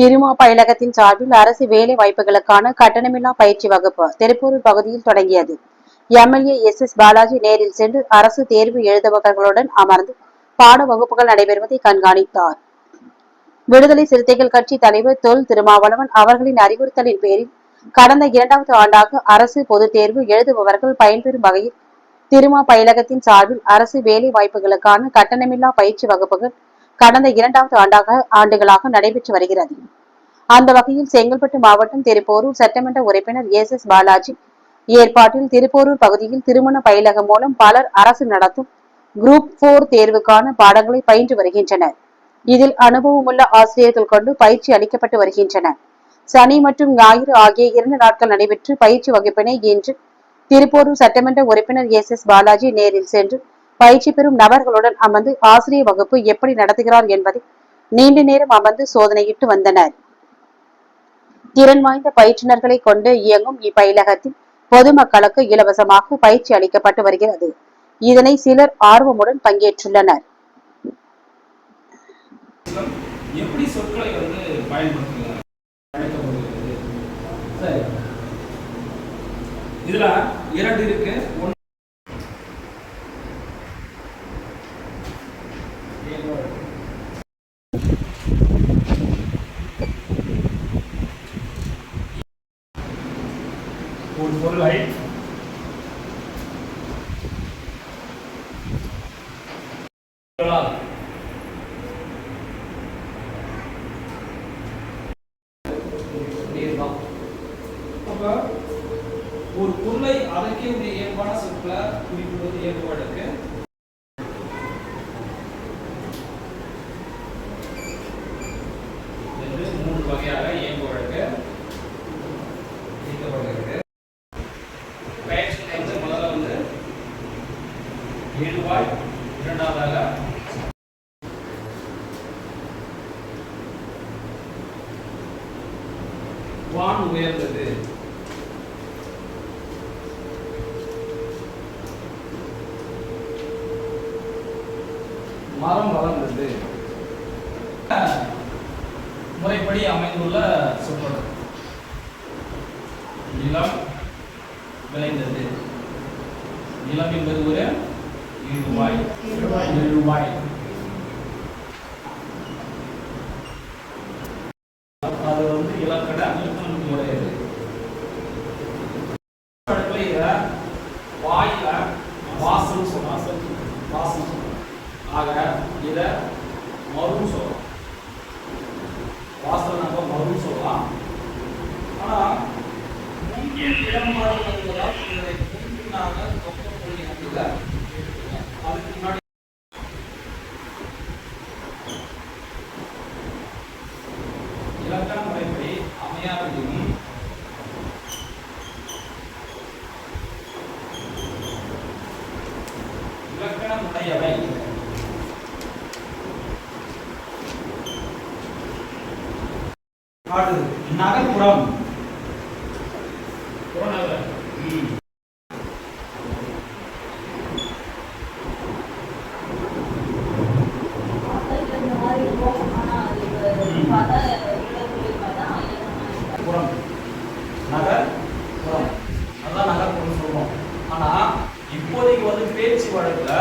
திருமா பயிலகத்தின் சார்பில் அரசு வேலை வாய்ப்புகளுக்கான கட்டணமில்லா பயிற்சி வகுப்பு திருப்பூரூர் பகுதியில் தொடங்கியது. எம்எல்ஏ எஸ் எஸ் பாலாஜி நேரில் சென்று அரசு தேர்வு எழுதுபவர்களுடன் அமர்ந்து பாட வகுப்புகள் நடைபெறுவதை கண்காணித்தார். விடுதலை சிறுத்தைகள் கட்சி தலைவர் தொல் திருமாவளவன் அவர்களின் அறிவுறுத்தலின் பேரில் கடந்த இரண்டாவது ஆண்டாக அரசு பொதுத் தேர்வு எழுதுபவர்கள் பயன்பெறும் வகையில் திருமா பயிலகத்தின் சார்பில் அரசு வேலை வாய்ப்புகளுக்கான கட்டணமில்லா பயிற்சி வகுப்புகள் கடந்த இரண்டாவது ஆண்டாக ஆண்டுகளாக நடைபெற்று வருகிறது. அந்த வகையில் செங்கல்பட்டு மாவட்டம் திருப்போரூர் சட்டமன்ற உறுப்பினர் எஸ் எஸ் பாலாஜி ஏற்பாட்டில் திருப்போரூர் பகுதியில் திருமண பயிலகம் மூலம் பலர் அரசு நடத்தும் குரூப் போர் தேர்வுக்கான பாடங்களை பயின்று வருகின்றனர். இதில் அனுபவமுள்ள ஆசிரியர்கள் கொண்டு பயிற்சி அளிக்கப்பட்டு வருகின்றன. சனி மற்றும் ஞாயிறு ஆகிய இரண்டு நாட்கள் நடைபெற்று பயிற்சி வகுப்பினை இன்று திருப்போரூர் சட்டமன்ற உறுப்பினர் எஸ் எஸ் பாலாஜி நேரில் சென்று பயிற்சி பெறும் நபர்களுடன் அமர்ந்து ஆசிரிய வகுப்பு எப்படி நடத்துகிறார் என்பதை நீண்ட நேரம் அமர்ந்து சோதனையிட்டு வந்தனர். திறன் வாய்ந்த பயிற்றுனர்களை கொண்டு இயங்கும் இப்பயிலகத்தில் பொதுமக்களுக்கு இலவசமாக பயிற்சி அளிக்கப்பட்டு வருகிறது. இதனை சிலர் ஆர்வமுடன் பங்கேற்றுள்ளனர். எப்படி சொற்களை வந்து பயன்படுத்துகிறார்? இதுல இரண்டு இருக்கு. ஒன்று ஒரு பொருளை பொருளால் நீர்தான் அப்ப ஒரு பொருளை அதற்கே உடைய இயல்பான சொற்களை குறிப்பிடுவது இயல்புகளுக்கு என்று ஏழுவாய் இரண்டாவதாக வான் உயர்ந்தது. மரம் வளர்ந்தது. முறைப்படி அமைந்துள்ள சொற்றொடர் நிலம் விளைந்தது. நிலம் என்பது ஒரு ரூபாய் இருவாய் அது வந்து இலக்கண உடையது வாயில வாசல் சொன்னாசல் வாசல் ஆக இத மருன்னு சொல்றோம் வாசல் நம்ம மருன்னு சொல்லலாம் ஆனா இடம் மாறுவதால் இதனை முன்பின்னாக தொக்க அதுக்கு முன்னாடி இலக்கண முறைப்படி நகர்ப்புறம் புறம். நகர் புறம். அதான் நகர்ப்புறம் சொல்றோம் ஆனா இப்போதைக்கு வந்து பேச்சு வழக்குல